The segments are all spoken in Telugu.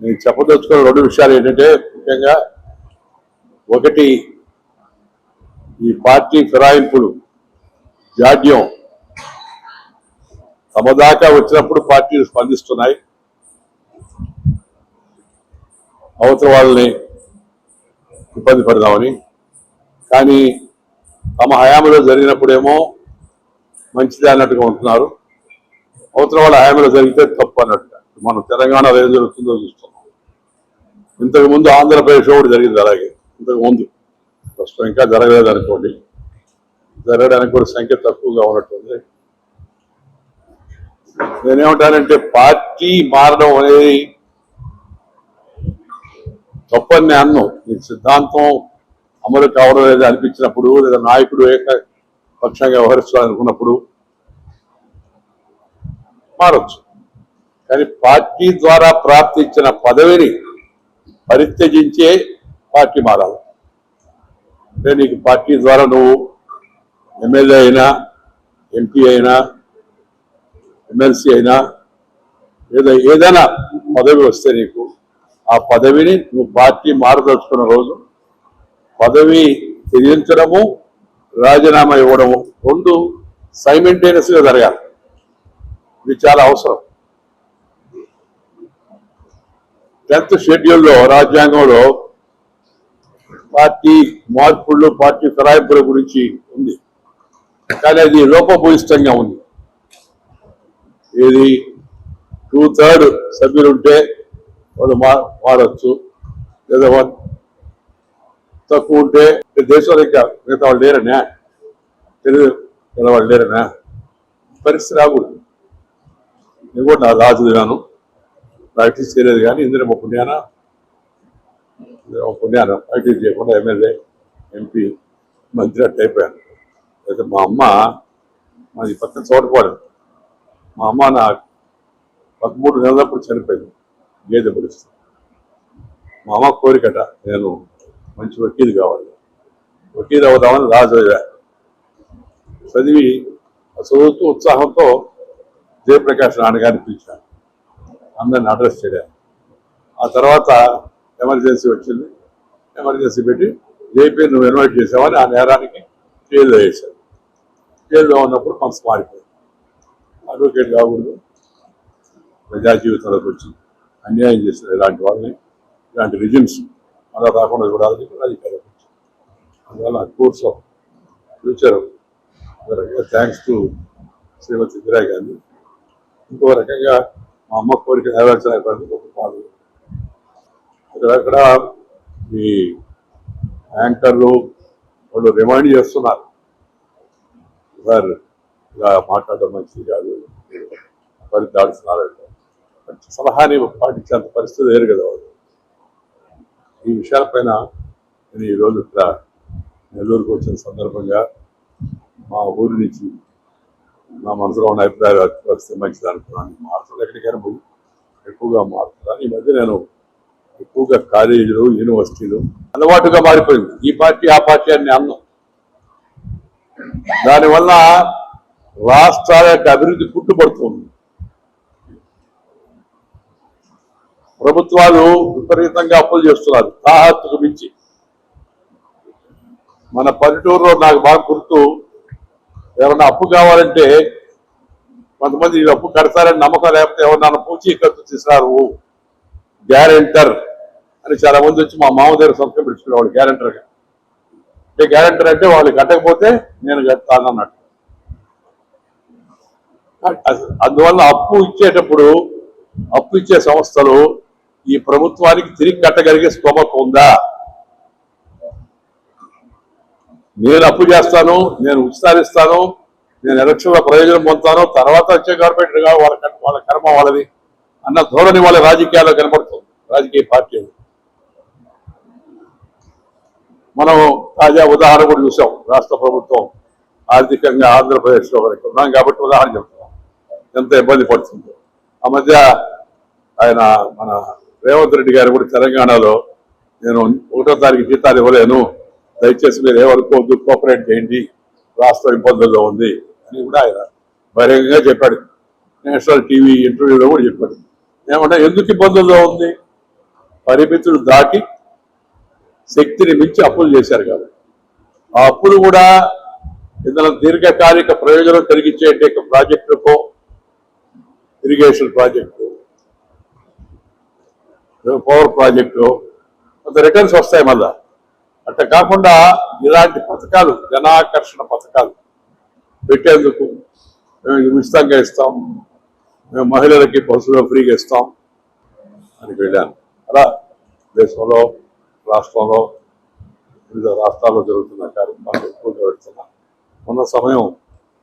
నేను చెప్పదలుచుకున్న రెండు విషయాలు ఏంటంటే ముఖ్యంగా ఒకటి ఈ పార్టీ ఫిరాయింపులు జాడ్యం తమ దాకా వచ్చినప్పుడు పార్టీలు స్పందిస్తున్నాయి. అవతల వాళ్ళని ఇబ్బంది పెడదామని. కానీ తమ హయాంలో జరిగినప్పుడేమో మంచిది అన్నట్టుగా ఉంటున్నారు. అవతల వాళ్ళ హయాంలో జరిగితే తప్పు అన్నట్టుగా మనం తెలంగాణలో ఏం జరుగుతుందో చూస్తున్నాం. ఇంతకు ముందు ఆంధ్రప్రదేశ్ కూడా జరిగింది అలాగే. ఇంతకు ముందు. ప్రస్తుతం ఇంకా జరగలేదు అనుకోండి. జరగడానికి కూడా సంఖ్య తక్కువగా ఉన్నట్టుంది. నేనేమంటానంటే పార్టీ మారడం అనేది తప్పని నేను అన్ను. ఈ సిద్ధాంతం అమలు కావడం లేదు అనిపించినప్పుడు లేదా నాయకుడు ఏకపక్షంగా వ్యవహరిస్తాలనుకున్నప్పుడు మారచ్చు. కానీ పార్టీ ద్వారా ప్రాప్తించిన పదవిని పరిత్యజించే పార్టీ మారాలి. అంటే నీకు పార్టీ ద్వారా నువ్వు ఎమ్మెల్యే అయినా ఎంపీ అయినా ఎమ్మెల్సీ అయినా లేదా ఏదైనా పదవి వస్తే నీకు ఆ పదవిని నువ్వు పార్టీ మారదలుచుకున్న రోజు పదవి త్యజించడము రాజీనామా ఇవ్వడము రెండు సైమెంటేనియస్ జరగాలి. ఇది చాలా అవసరం. టెన్త్ షెడ్యూల్లో రాజ్యాంగంలో పార్టీ మార్పులు పార్టీ ఫిరాయింపుల గురించి ఉంది. కానీ అది లోపభూయిష్టంగా ఉంది. ఇది టూ థర్డ్ సభ్యులు ఉంటే వాళ్ళు మా మారచ్చు. లేదా వన్ తక్కువ ఉంటే దేశంలో ఇంకా మిగతా వాళ్ళు లేరనా? తెలుగు ఇలా వాళ్ళు లేరనా? పరిస్థితి రాకూడదు. నేను కూడా నా రాజు విన్నాను. ప్రాక్టీస్ చేయలేదు కానీ ఇందులో మా పుణ్యాన ఇందులో మా పుణ్యాన ప్రాక్టీస్ చేయకుండా ఎమ్మెల్యే ఎంపీ మంత్రి అట్ అయిపోయాను. అయితే మా అమ్మ మాది పక్కన చోటపాడు. మా అమ్మ నా పదమూడు నెలలప్పుడు చనిపోయింది. గేదె పడిస్తుంది మా అమ్మ కోరికట నేను మంచి వకీలు కావాలి. వకీలు అవుదామని రాజు చదివి చదువుతూ ఉత్సాహంతో జయప్రకాష్ నాన్నగారిని పిలిచాను. అందరిని అడ్రస్ చేయడానికి. ఆ తర్వాత ఎమర్జెన్సీ వచ్చింది. ఎమర్జెన్సీ పెట్టి జేపీ నువ్వు ఇన్వైట్ చేసావని ఆ నేరానికి జైల్లో వేశారు. జైల్లో ఉన్నప్పుడు మనసు మారిపోయింది అడ్వకేట్ కాకూడదు. ప్రజా జీవితంలోకి వచ్చి అన్యాయం చేసిన ఇలాంటి వాళ్ళని ఇలాంటి రిజిమ్స్ అలా రాకుండా చూడాలని రాజకీయాలకు వచ్చి అందువల్ల course of future thanks to Shrimati Indira Gandhi ఇంకో రకంగా మా అమ్మ కోరిక నెరవేర్చలేకపోయింది ఒక పాలు. ఈ యాంకర్లు వాళ్ళు రిమైండ్ చేస్తున్నారు. సార్ ఇలా మాట్లాడడం మంచిది కాదు. పరి దాడుతున్నారు మంచి సలహాని పాటించేంత పరిస్థితి లేరు కదా వాళ్ళు. ఈ విషయాలపైన నేను ఈరోజు ఇక్కడ నెల్లూరుకు వచ్చిన సందర్భంగా మా ఊరి నుంచి నా మనసులో ఉన్న అభిప్రాయాలు వస్తే మంచిది అనుకున్నాను మార్పులు ఎక్కడికైనా పోయి ఎక్కువగా మారుతున్నాను ఈ మధ్య నేను ఎక్కువగా కాలేజీలు యూనివర్సిటీలు అలవాటుగా మారిపోయింది. ఈ పార్టీ ఆ పార్టీ అని అన్నం. దానివల్ల రాష్ట్రాల యొక్క అభివృద్ధి పుట్టుపడుతుంది. ప్రభుత్వాలు విపరీతంగా అప్పులు చేస్తున్నారు. తాహత్తుకు మించి. మన పల్లెటూరులో నాకు బాగా గుర్తు ఏమన్నా అప్పు కావాలంటే కొంతమంది ఈ అప్పు కడతారని నమ్మకం లేకపోతే ఎవరన్నా పూచి ఖర్చు తీసినారు గ్యారెంటర్ అని చాలా మంది వచ్చి మా మామ దగ్గర సంతకం పెట్టుకునేవాడు గ్యారెంటర్గా. అంటే గ్యారెంటర్ అంటే వాళ్ళు కట్టకపోతే నేను కడతాను అన్నట్టు. అందువల్ల అప్పు ఇచ్చేటప్పుడు అప్పు ఇచ్చే సంస్థలు ఈ ప్రభుత్వానికి తిరిగి కట్టగలిగే స్తోమత ఉందా? నేను అప్పు చేస్తాను నేను ఉచితాలు ఇస్తాను నేను ఎలక్షన్లో ప్రయోజనం పొందుతాను తర్వాత వచ్చే గవర్నమెంట్ వాళ్ళ వాళ్ళ కర్మ వాళ్ళది అన్న ధోరణి వాళ్ళ రాజకీయాల్లో కనబడుతుంది రాజకీయ పార్టీలు మనం తాజా ఉదాహరణ కూడా చూసాం రాష్ట్ర ప్రభుత్వం ఆర్థికంగా ఆంధ్రప్రదేశ్లో వరకు ఉన్నాం కాబట్టి ఉదాహరణ చెప్తున్నాం. ఎంత ఇబ్బంది పడుతుందో. ఆ మధ్య ఆయన మన రేవంత్ రెడ్డి గారు కూడా తెలంగాణలో నేను ఒకటో తారీఖు జీతాలు ఇవ్వలేను దయచేసి మీరు ఏమనుకోవద్దు కోఆపరేట్ చేయండి. రాష్ట్రం ఇబ్బందుల్లో ఉంది అని కూడా ఆయన బహిరంగంగా చెప్పాడు. నేషనల్ టీవీ ఇంటర్వ్యూలో కూడా చెప్పాడు. ఏమంటే ఎందుకు ఇబ్బందుల్లో ఉంది? పరిమితులు దాటి శక్తిని మించి అప్పులు చేశారు కాబట్టి. ఆ అప్పులు కూడా ఇందులో దీర్ఘకాలిక ప్రయోజనం కలిగించే ప్రాజెక్టుకో ఇరిగేషన్ ప్రాజెక్టు పవర్ ప్రాజెక్టు కొంత రిటర్న్స్ వస్తాయి మళ్ళా. అట్లా కాకుండా ఇలాంటి పథకాలు జనాకర్షణ పథకాలు పెట్టేందుకు మేము ఉచితంగా ఇస్తాం. మేము మహిళలకి బస్సులో ఫ్రీగా ఇస్తాం అని వెళ్ళాను. అలా దేశంలో రాష్ట్రంలో వివిధ రాష్ట్రాల్లో జరుగుతున్న కార్యక్రమాలు ఎక్కువగా పెడుతున్నా ఉన్న సమయం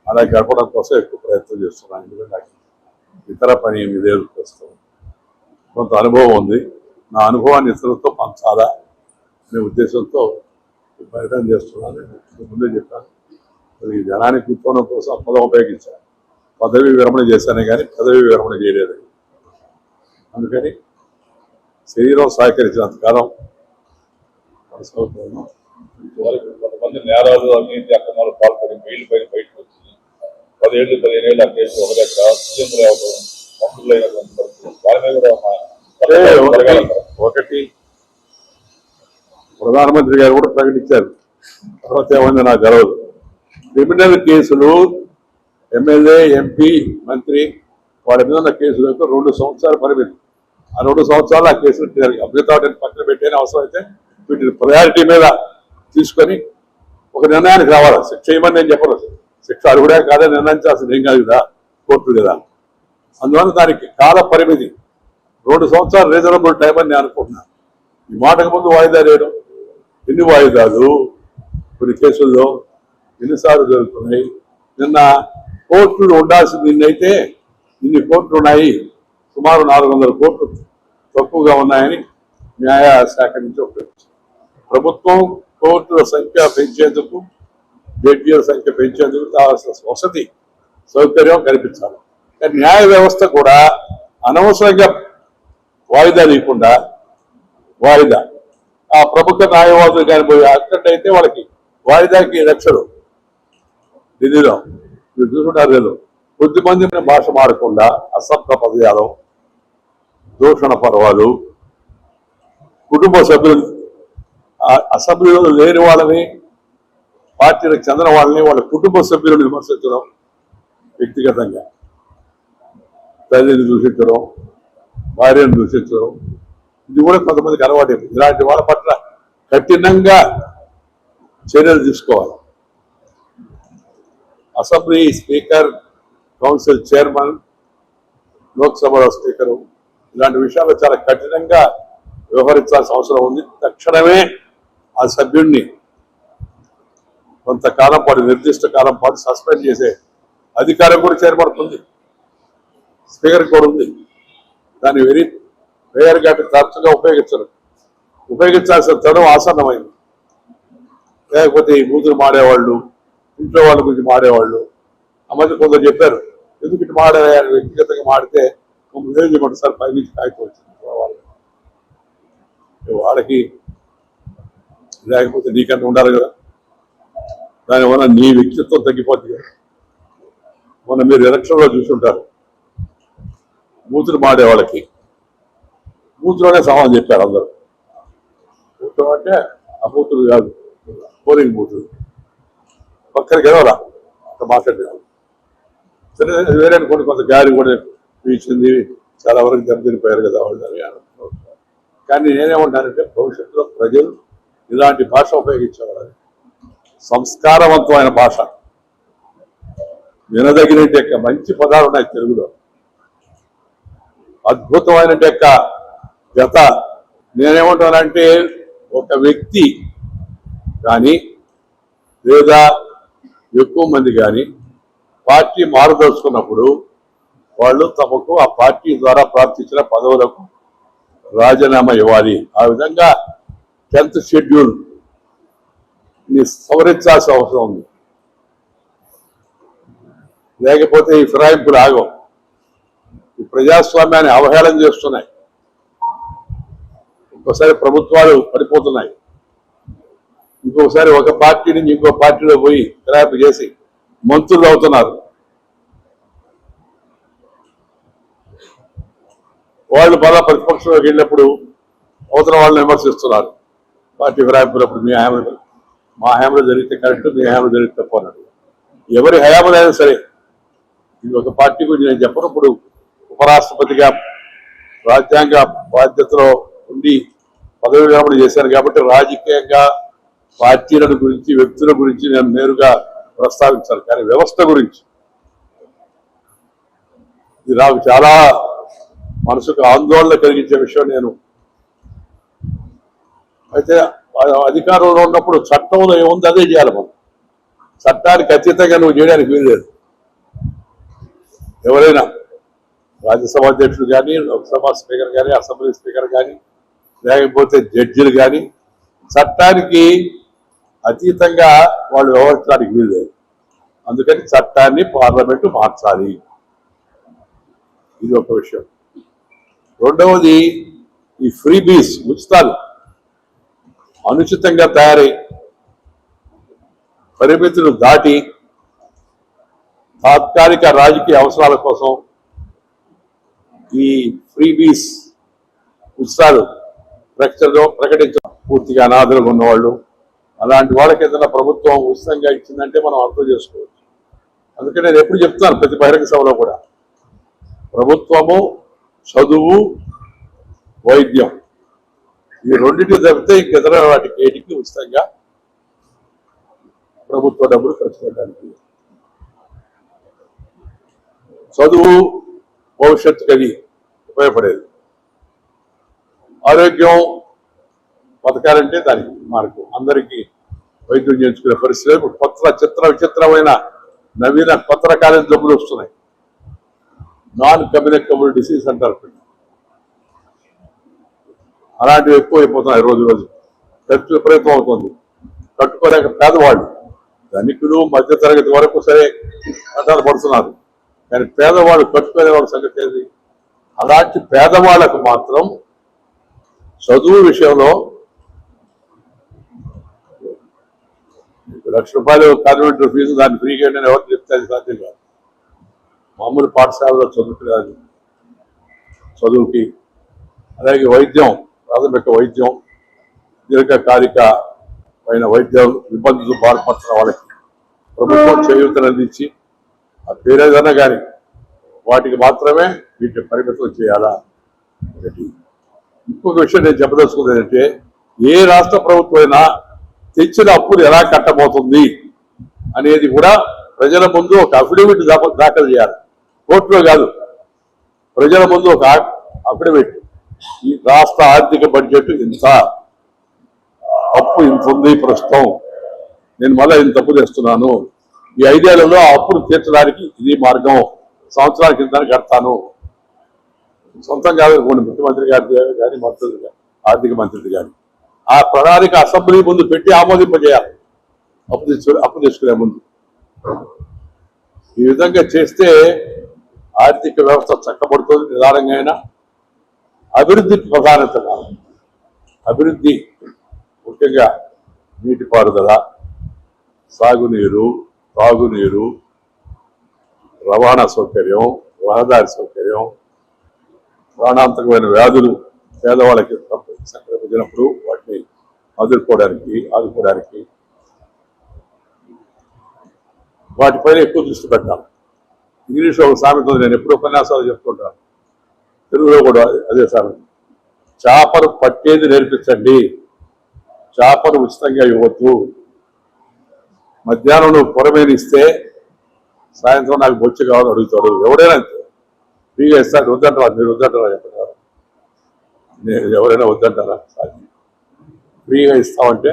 అలా గడపడం కోసం ఎక్కువ ప్రయత్నం చేస్తున్నాను. ఎందుకంటే నాకు ఇతర పని ఏమి లేదు ప్రస్తుతం. కొంత అనుభవం ఉంది. నా అనుభవాన్ని ఇతరులతో పంచాలా? అనే ఉద్దేశంతో ఈ ప్రయత్నం చేస్తున్నాను. నేను ముందే చెప్పాను. మరి ఈ జనాన్ని కూర్చోవడం కోసం ఆ పదం ఉపయోగించాను. పదవి విరమణ చేశానే కానీ పదవి విరమణ చేయలేదు. అందుకని శరీరం సహకరించినంత కాలం కొనసాగుతున్నాం కొంతమంది నేరాలు అవినీతి అక్రమాలు పాల్పడి బెయిల్ పైన బయటకు వచ్చి పదిహేళ్ళు పదిహేను ఏళ్ళ కేసు ఒక దగ్గర సీఎంలు అవ్వడం మంత్రులు అయినటువంటి పరిస్థితులు వాళ్ళ మీద కూడా. ఒకటి ప్రధానమంత్రి గారు కూడా ప్రకటించారు. తర్వాత ఏమైంది నాకు తెలవదు. క్రిమినల్ కేసులు ఎమ్మెల్యే ఎంపీ మంత్రి వాళ్ళ మీద ఉన్న కేసులకు రెండు సంవత్సరాల పరిమితి. ఆ రెండు సంవత్సరాలు ఆ కేసులు క్లియర్ మిగతా వాటిని పక్కన పెట్టేనే అవసరం అయితే వీటిని ప్రయారిటీ మీద తీసుకొని ఒక నిర్ణయానికి రావాలి? శిక్ష చేయమని నేను చెప్పను శిక్ష అర్హుడే కాదని నిర్ణయించాల్సింది ఏం కాదు కదా? కోర్టు కదా అందువల్ల దానికి కాల పరిమితి. రెండు సంవత్సరాలు రీజనబుల్ టైం అని నేను అనుకుంటున్నాను. ఈ మాటకు ముందు వాయిదా వేయడం ఎన్ని వాయిదాలు? కొన్ని కేసుల్లో ఎన్నిసార్లు జరుగుతున్నాయి? నిన్న కోర్టులు ఉండాల్సింది నిన్నైతే ఇన్ని కోర్టులు ఉన్నాయి సుమారు నాలుగు వందల కోట్లు తక్కువగా ఉన్నాయని న్యాయ శాఖ నుంచి ఒక ప్రభుత్వం కోర్టుల సంఖ్య పెంచేందుకు జడ్జీల సంఖ్య పెంచేందుకు కావాల్సిన వసతి సౌకర్యం కల్పించాలి. కానీ న్యాయ వ్యవస్థ కూడా అనవసరంగా వాయిదా లేకుండా వాయిదా ఆ ప్రభుత్వ న్యాయవాదులు కానీ పోయి అక్కడైతే వాళ్ళకి వాయిదాకి లక్షలు ఢిల్లీలో మీరు చూసుకుంటారు లేదు కొద్దిమంది భాష మారకుండా అసభ్య పదజాలం దూషణ పర్వాలు కుటుంబ సభ్యులు అసభ్యులు లేని వాళ్ళని పార్టీలకు చెందిన వాళ్ళని వాళ్ళ కుటుంబ సభ్యులను విమర్శించడం వ్యక్తిగతంగా. తల్లిని దూషించడం భార్యను దూషించడం ఇది కూడా కొంతమందికి అలవాటు ఇలాంటి వాళ్ళ పట్ల కఠినంగా చర్యలు తీసుకోవాలి. అసెంబ్లీ స్పీకర్ కౌన్సిల్ చైర్మన్ లోక్సభలో స్పీకరు ఇలాంటి విషయాల్లో చాలా కఠినంగా వ్యవహరించాల్సిన అవసరం ఉంది. తక్షణమే ఆ సభ్యుడిని కొంతకాలం పాటు నిర్దిష్ట కాలం పాటు సస్పెండ్ చేసే అధికారం కూడా చేరబడుతుంది. స్పీకర్ కూడా ఉంది. దాన్ని వెరీ రేయర్గా తరచుగా ఉపయోగించరు. ఉపయోగించాల్సిన తరం ఆసన్నమైంది. లేకపోతే ఈ బూతులు మాడేవాళ్ళు ఇంట్లో వాళ్ళ గురించి మాడేవాళ్ళు ఆ మధ్య కొందరు చెప్పారు ఎందుకు ఇటు మాడే వ్యక్తిగతంగా మాడితే ఏం చెప్పండి సార్ పై నుంచి కాగితం వాళ్ళకి లేకపోతే నీకంటే ఉండాలి కదా. దానివల్ల నీ వ్యక్తిత్వం తగ్గిపోతుంది కదా. మొన్న మీరు ఎలక్షన్లో చూసుంటారు. బూతులు మాడే వాళ్ళకి బూతులోనే సమానం చెప్పారు అందరూ. బూతులు అంటే ఆ కాదు పోలింగ్ బూతులు. పక్కన గెలవరా? అంత మాట్లాడేవాళ్ళు సరే వేరే కొన్ని కొంత గాలి కూడా పీచింది చాలా వరకు దెబ్బతినిపోయారు కదా వాళ్ళు కానీ నేనేమంటానంటే భవిష్యత్తులో ప్రజలు ఇలాంటి భాష ఉపయోగించేవాళ్ళు. సంస్కారవంతమైన భాష. వినదగిన యొక్క మంచి పదాలు ఉన్నాయి తెలుగులో. అద్భుతమైన యొక్క గత నేనేమంటానంటే ఒక వ్యక్తి కానీ లేదా ఎక్కువ మంది కానీ పార్టీ మారదలుచుకున్నప్పుడు వాళ్ళు తమకు ఆ పార్టీ ద్వారా ప్రార్థించిన పదవులకు రాజీనామా ఇవ్వాలి. ఆ విధంగా టెన్త్ షెడ్యూల్ని సవరించాల్సిన అవసరం ఉంది. లేకపోతే ఈ ఫిరాయింపులు ఆగవు. ఈ ప్రజాస్వామ్యాన్ని అవహేళన చేస్తున్నాయి. ఇంకోసారి ప్రభుత్వాలు పడిపోతున్నాయి. ఇంకొకసారి ఒక పార్టీ నుంచి ఇంకో పార్టీలో పోయి ఫిరాయింపు చేసి మంత్రులు అవుతున్నారు. వాళ్ళు బాగా ప్రతిపక్షంలోకి వెళ్ళినప్పుడు అవతల వాళ్ళని విమర్శిస్తున్నారు. పార్టీ ఫిరాయింపులప్పుడు మీ హయాంలో మా హయాంలో జరిగితే కరెక్ట్ మీ హయాంలో జరిగితే తప్పు అన్నాడు. ఎవరి హయాంలో అయినా సరే ఇది ఒక పార్టీ గురించి నేను చెప్పినప్పుడు ఉపరాష్ట్రపతిగా రాజ్యాంగ బాధ్యతలో ఉండి పదవి విరమణ చేశాను కాబట్టి రాజకీయంగా పార్టీల గురించి వ్యక్తుల గురించి నేను నేరుగా ప్రస్తావించాను కానీ వ్యవస్థ గురించి. ఇది నాకు చాలా మనసుకు ఆందోళన కలిగించే విషయం నేను. అయితే అధికారంలో ఉన్నప్పుడు చట్టంలో ఏముంది అదే చేయాలి మనం. చట్టానికి అతీతంగా నువ్వు చేయడానికి వీల్లేదు ఎవరైనా రాజ్యసభ అధ్యక్షుడు కానీ లోక్సభ స్పీకర్ కానీ అసెంబ్లీ స్పీకర్ కానీ లేకపోతే జడ్జిలు కానీ చట్టానికి అతీతంగా వాళ్ళు వ్యవహరించడానికి వీల్లేదు అందుకని చట్టాన్ని పార్లమెంటు మార్చాలి. ఇది ఒక విషయం. రెండవది ఈ ఫ్రీ బీస్ ఉచితాలు అనుచితంగా తయారై పరిమితులు దాటి తాత్కాలిక రాజకీయ అవసరాల కోసం ఈ ఫ్రీ బీస్ ఉచితాలు ప్రకటించడం ప్రకటించడం పూర్తిగా అనాథలుగా ఉన్నవాళ్ళు. అలాంటి వాళ్ళకి ఏదైనా ప్రభుత్వం ఉచితంగా ఇచ్చిందంటే మనం అర్థం చేసుకోవచ్చు. అందుకని నేను ఎప్పుడు చెప్తాను ప్రతి బహిరంగ సభలో కూడా. ప్రభుత్వము చదువు వైద్యం ఈ రెండింటి తప్పితే ఇంకెదర వాటికి ఏటికి ఉచితంగా ప్రభుత్వ డబ్బులు ఖర్చు పెట్టడానికి. చదువు భవిష్యత్తుకి అది ఉపయోగపడేది. ఆరోగ్యం బతకాలంటే దానికి మార్గం. అందరికీ వైద్యం చేయించుకునే పరిస్థితి కొత్త చిత్ర విచిత్రమైన నవీన కొత్త రకాలైన జబ్బులు వస్తున్నాయి. నాన్ కమ్యూనికబుల్ డిసీజ్ అంటారు. అలాంటివి ఎక్కువ అయిపోతున్నాయి రోజు రోజు. ఖర్చు విపరీతం అవుతుంది. కట్టుకోలేక పేదవాళ్ళు ధనికులు మధ్యతరగతి వరకు సరే కష్టాలు పడుతున్నారు. కానీ పేదవాళ్ళు కట్టుకునే వాళ్ళ సంగతి ఏంది? అలాంటి పేదవాళ్ళకు మాత్రం చదువు విషయంలో లక్ష రూపాయలు కాన్వెంట్ ఫీజు దాన్ని ఫ్రీగా నేను ఎవరు చెప్తే అది సాధ్యం కాదు. మామూలు పాఠశాలలో చదువుకునేది చదువుకి అలాగే వైద్యం ప్రాథమిక వైద్యం దీర్ఘకాలిక పైన వైద్యం ఇబ్బందులు బాధపడుతున్న వాళ్ళకి ప్రభుత్వం చేయూతను అందించి ఆ పేరేదన్నా కానీ వాటికి మాత్రమే వీటిని పరిమితం చేయాలా? ఒకటి ఇంకొక విషయం నేను చెప్పదలుచుకుంది ఏంటంటే ఏ రాష్ట్ర ప్రభుత్వం అయినా తెచ్చిన అప్పులు ఎలా కట్టబోతుంది అనేది కూడా ప్రజల ముందు ఒక అఫిడవిట్ దాఖలు చేయాలి. కోర్టులో కాదు ప్రజల ముందు ఒక అఫిడవిట్ ఈ రాష్ట్ర ఆర్థిక బడ్జెట్ ఇంత అప్పు ఇంత ఉంది ప్రస్తుతం. నేను మళ్ళీ ఇంత అప్పు తెస్తున్నాను ఈ ఐదేళ్ళలో ఆ అప్పును తీర్చడానికి ఇది మార్గం. సంవత్సరానికి ఇంత కడతాను. సొంతం కాదు ముఖ్యమంత్రి గారి కానీ మంత్రులు ఆర్థిక మంత్రిది కానీ ఆ ప్రణాళిక అసెంబ్లీ ముందు పెట్టి ఆమోదింపజేయాలి. అప్పు తెచ్చు అప్పు తెచ్చుకునే ముందు. ఈ విధంగా చేస్తే ఆర్థిక వ్యవస్థ చక్కబడుతుంది నిదానంగా అయినా. అభివృద్ధికి ప్రధానత కావాలి అభివృద్ధి ముఖ్యంగా నీటిపారుదల సాగునీరు తాగునీరు రవాణా సౌకర్యం రహదారి సౌకర్యం ప్రాణాంతకమైన వ్యాధులు పేదవాళ్ళకి సంక్రమించినప్పుడు వాటిని ఆదుకోవడానికి ఆదుకోవడానికి వాటిపైన ఎక్కువ దృష్టి పెట్టాలి. ఇంగ్లీష్లో ఒక సామెత ఉంది నేను ఎప్పుడు ఉపన్యాసాలు చెప్తుంటాను. తెలుగులో కూడా అదే సామెత. చేపలు పట్టేది నేర్పించండి. చేపలు ఉచితంగా ఇవ్వద్దు. మధ్యాహ్నం నువ్వు పొరమేనిస్తే సాయంత్రం నాకు బొచ్చు కావాలని అడుగుతాడు. ఎవడైనా అంతే. ఫ్రీగా ఇస్తాడు వద్దంటారా మీరు వద్దంటారా చెప్పారు నేను ఎవరైనా వద్దంటారా? సార్ ఫ్రీగా ఇస్తామంటే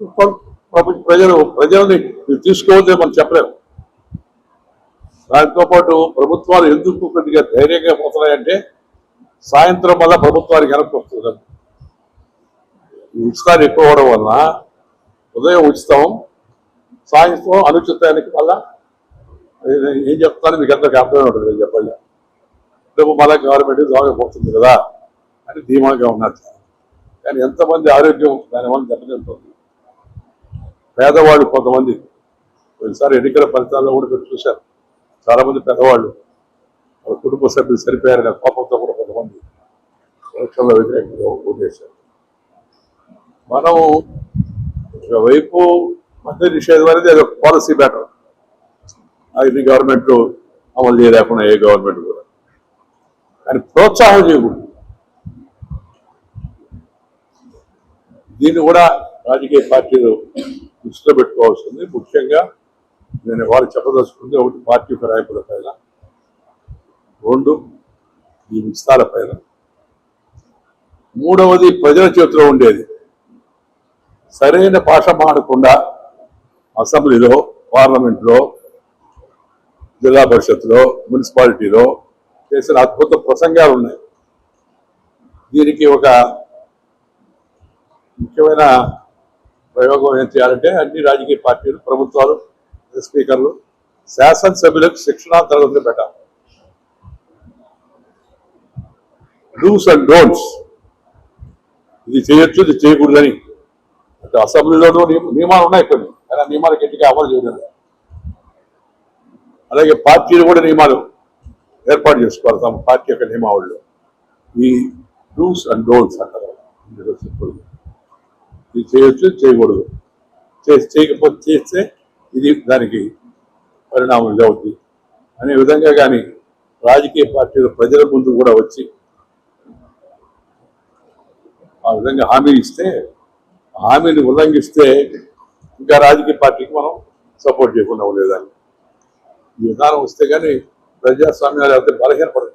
ప్రపంచ- ప్రజలు ప్రజల్ని మీరు తీసుకోవద్దే మనం చెప్పలేము. దాంతో పాటు ప్రభుత్వాలు ఎందుకు కొద్దిగా ధైర్యంగా పోతున్నాయంటే సాయంత్రం వల్ల ప్రభుత్వానికి వెనక్కి వస్తుంది. ఉచితాలు ఎక్కువ అవడం వలన ఉదయం ఉచితం సాయంత్రం అనుచితానికి మళ్ళా ఏం చెప్తాను? మీకు ఎంత అర్థమే ఉంటుంది నేను చెప్పండి. రేపు మళ్ళా గవర్నమెంట్ దోగపోతుంది కదా అని ధీమాగా ఉన్నారు. కానీ ఎంతమంది ఆరోగ్యం దానివల్ల దెబ్బతింటుంది. పేదవాళ్ళు కొంతమంది ఒకసారి ఎన్నికల ఫలితాల్లో కూడా మీరు చూశారు. చాలామంది పెద్దవాళ్ళు వాళ్ళ కుటుంబ సభ్యులు సరిపోయారు కదా కోపంతో కూడా కొంతమంది ఎలక్షన్లో వ్యతిరేకంగా ఓటేశారు. మనం ఒకవైపు మద్య నిషేధం అనేది అది ఒక పాలసీ మ్యాటర్ అది గవర్నమెంట్ అమలు చేయలేకుండా ఏ గవర్నమెంట్ కూడా ప్రోత్సాహం చేయకూడదు. దీన్ని కూడా రాజకీయ పార్టీలు దృష్టిలో పెట్టుకోవాల్సింది. ముఖ్యంగా నేను వారు చెప్పదలుచుకుంది ఒకటి పార్టీ ఫిరాయింపుల పైన. రెండు ఈ విస్తార పైన. మూడవది ప్రజల చేతిలో ఉండేది. సరైన భాష మాడకుండా అసెంబ్లీలో పార్లమెంట్లో జిల్లా పరిషత్లో మున్సిపాలిటీలో చేసిన అద్భుత ప్రసంగాలు ఉన్నాయి. దీనికి ఒక ముఖ్యమైన ప్రయోగం ఏం చేయాలంటే అన్ని రాజకీయ పార్టీలు ప్రభుత్వాలు స్పీకర్లు శాసనసభ్యులకు శిక్షణా తరగతులు పెట్టాలి. డూస్ అండ్ డోంట్స్ ఇది చేయొచ్చు ఇది చేయకూడదని. అంటే అసెంబ్లీలోనూ నియమ- నియమాలు ఉన్నాయి కొన్ని. కానీ ఆ నియమాలు గట్టిగా అమలు చేయడం అలాగే పార్టీలు కూడా నియమాలు. ఏర్పాటు చేసుకోవాలి. తమ పార్టీ యొక్క నియమావళిలో. ఈ డూస్ అండ్ డోన్స్ అంటారు. ఇది చేయొచ్చు చేయకూడదు. చేసి చేయకపోతే చేస్తే ఇది దానికి పరిణామం అవుతుంది అనే విధంగా కానీ రాజకీయ పార్టీలు ప్రజల ముందు కూడా వచ్చి ఆ విధంగా హామీ ఇస్తే ఆ హామీని ఉల్లంఘిస్తే ఇంకా రాజకీయ పార్టీకి మనం సపోర్ట్ చేయకుండా ఉండేదాన్ని. ఈ విధానం వస్తే కానీ ప్రజాస్వామ్యాలు అయితే బలహీనపడదు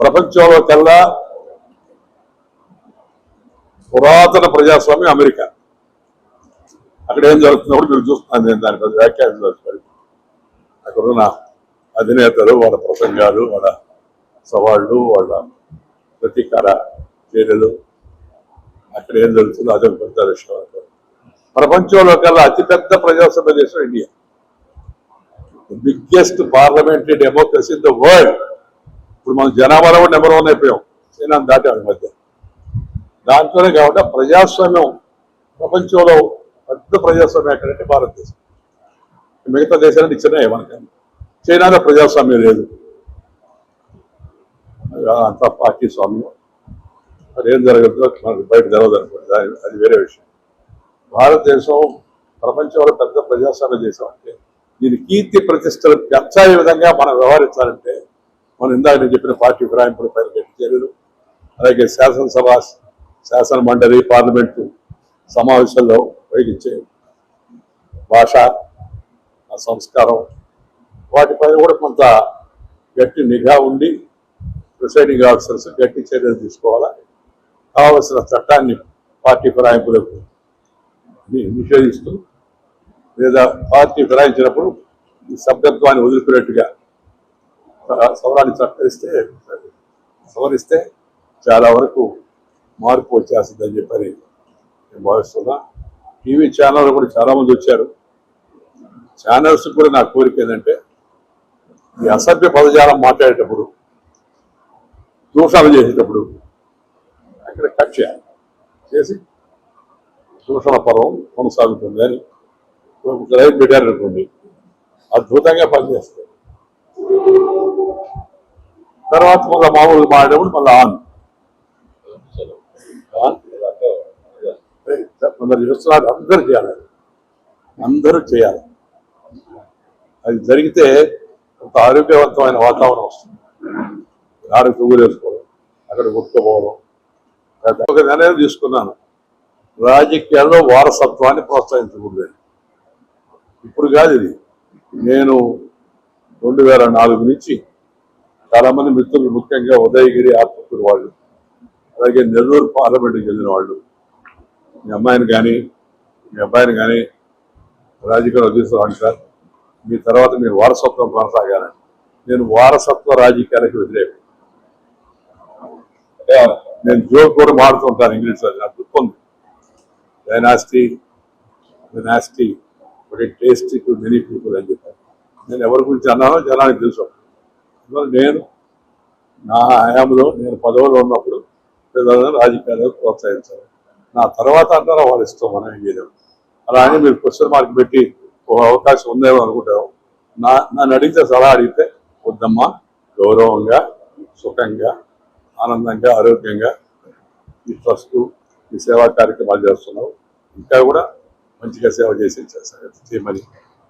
ప్రపంచంలో కల్లా పురాతన ప్రజాస్వామ్యం అమెరికా. అక్కడ ఏం జరుగుతున్నప్పుడు మీరు చూస్తున్నాను నేను దాని మీద వ్యాఖ్యానం చేస్తాను. అక్కడ ఉన్న అధినేతలు వాళ్ళ ప్రసంగాలు వాళ్ళ సవాళ్ళు వాళ్ళ ప్రతీకార చర్యలు. అక్కడ ఏం జరుగుతుందో అదొక పెద్ద విషయం ప్రపంచంలో కల్లా అతిపెద్ద ప్రజాస్వామ్య దేశం India. Biggest parliamentary democracy in the world ఇప్పుడు మనం జనాభాలో కూడా నెంబర్ వన్ అయిపోయాం. చైనా దాటాం ఈ మధ్య. దాంట్లోనే కాబట్టి ప్రజాస్వామ్యం ప్రపంచంలో పెద్ద ప్రజాస్వామ్యం ఎక్కడంటే భారతదేశం. మిగతా దేశాలంటే ఇచ్చినాయి మనకని చైనాలో ప్రజాస్వామ్యం లేదు. అంతా పార్టీ స్వామ్యం. అది ఏం జరగదో మనకు బయట తెలవదు అనుకోండి. అది వేరే విషయం. భారతదేశం ప్రపంచంలో పెద్ద ప్రజాస్వామ్య దేశం అంటే దీని కీర్తి ప్రతిష్టలు పెంచాలే విధంగా మనం వ్యవహరించాలంటే మనం ఇందాక నేను చెప్పిన పార్టీ ఫిరాయింపుల పైన చర్యలు అలాగే శాసనసభ శాసన మండలి పార్లమెంటు సమావేశాల్లో ఉపయోగించే భాష ఆ సంస్కారం వాటిపైన కూడా కొంత గట్టి నిఘా ఉండి ప్రిసైడింగ్ ఆఫీసర్స్ గట్టి చర్యలు తీసుకోవాలా? కావలసిన చట్టాన్ని పార్టీ ఫిరాయింపులకు నిషేధిస్తూ లేదా పార్టీ ఫిరాయించినప్పుడు ఈ సభ్యత్వాన్ని వదులుకున్నట్టుగా సవరాన్ని చట్టరిస్తే సవరిస్తే చాలా వరకు మార్పు వచ్చేస్తుందని చెప్పని నేను భావిస్తున్నా. టీవీ ఛానల్ కూడా చాలా మంది వచ్చారు. ఛానల్స్ కూడా నా కోరిక ఏంటంటే ఈ అసభ్య పదజాలం మాట్లాడేటప్పుడు దూషాలు చేసేటప్పుడు అక్కడ కట్ చేయాలి. చేసి దూషణ పర్వం కొనసాగుతుంది అని ఒక లైన్ పెట్టారు అనుకోండి. అద్భుతంగా పనిచేస్తుంది తర్వాత మళ్ళీ మామూలుగా మాట్లాడేటప్పుడు మళ్ళీ ఆన్. కొందరు చేస్తున్నారు అందరూ చేయాలి. అందరూ చేయాలి. అది జరిగితే కొంత ఆరోగ్యవంతమైన వాతావరణం వస్తుంది. ఆరోగ్య ఊరేసుకోవడం అక్కడ కొట్టుకోపోవడం. ఒక నిర్ణయం తీసుకున్నాను. రాజకీయాల్లో వారసత్వాన్ని ప్రోత్సహించకూడదు ఇప్పుడు కాదు ఇది. నేను రెండు వేల నాలుగు నుంచి చాలామంది మిత్రులు ముఖ్యంగా ఉదయగిరి ఆత్మకూరు వాళ్ళు అలాగే నెల్లూరు పార్లమెంట్కి చెందిన వాళ్ళు మీ అమ్మాయిని కానీ మీ అబ్బాయిని కానీ రాజకీయాలు తీసుకురాండి సార్ మీ తర్వాత మీరు వారసత్వం కొనసాగాలని. నేను వారసత్వ రాజకీయాలకు వ్యతిరేకం నేను జోక్ కూడా మాడుతుంటాను ఇంగ్లీష్ సార్ నాకు గుర్తుంది. డైనాస్టీ డైనాస్టీ ఒకటి టేస్టీ టు మెనీ పీపుల్ అని చెప్పారు. నేను ఎవరి గురించి అన్నానో జనానికి తెలుసు. అందువల్ల నేను నా హయాంలో నేను పదవులు ఉన్నప్పుడు పిల్లలను రాజకీయాలకు ప్రోత్సహించాలి. నా తర్వాత అంటారా వాళ్ళ ఇష్టం మనం ఏం చేయలేము అలా అని మీరు క్వశ్చన్ మార్క్ పెట్టి ఒక అవకాశం ఉందేమో అనుకుంటాము నా నన్ను అడిగితే సలహా అడిగితే వద్దమ్మా గౌరవంగా సుఖంగా ఆనందంగా ఆరోగ్యంగా ఈ ట్రస్ట్ ఈ సేవా కార్యక్రమాలు చేస్తున్నావు. ఇంకా కూడా మంచిగా సేవ చేసి చేయమని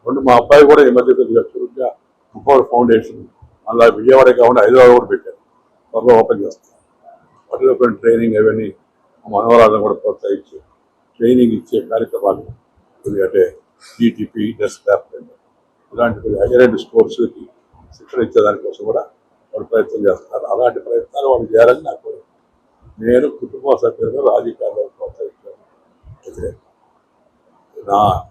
రెండు మా అబ్బాయి కూడా ఈ మధ్య కొద్దిగా చురుగ్గా ఎంపవర్ ఫౌండేషన్ అలా విజయవాడ కాకుండా హైదరాబాద్ కూడా పెట్టారు. త్వరలో ఓపెన్ చేస్తాం వాటిలో కొన్ని ట్రైనింగ్ అవన్నీ మనవరాలను కూడా ప్రోత్సహించి ట్రైనింగ్ ఇచ్చే కార్యక్రమాలు అంటే టీటీపీ డెస్క్ ట్యాప్ ఇలాంటి కొన్ని హైయర్ స్కోర్స్కి శిక్షణ ఇచ్చేదానికోసం కూడా వాళ్ళు ప్రయత్నం చేస్తున్నారు. అలాంటి ప్రయత్నాలు వాళ్ళు చేయాలని నాకు నేను కుటుంబ సభ్యులుగా రాజకీయాల్లో ప్రోత్సహించాను. వ్యతిరేకం. నా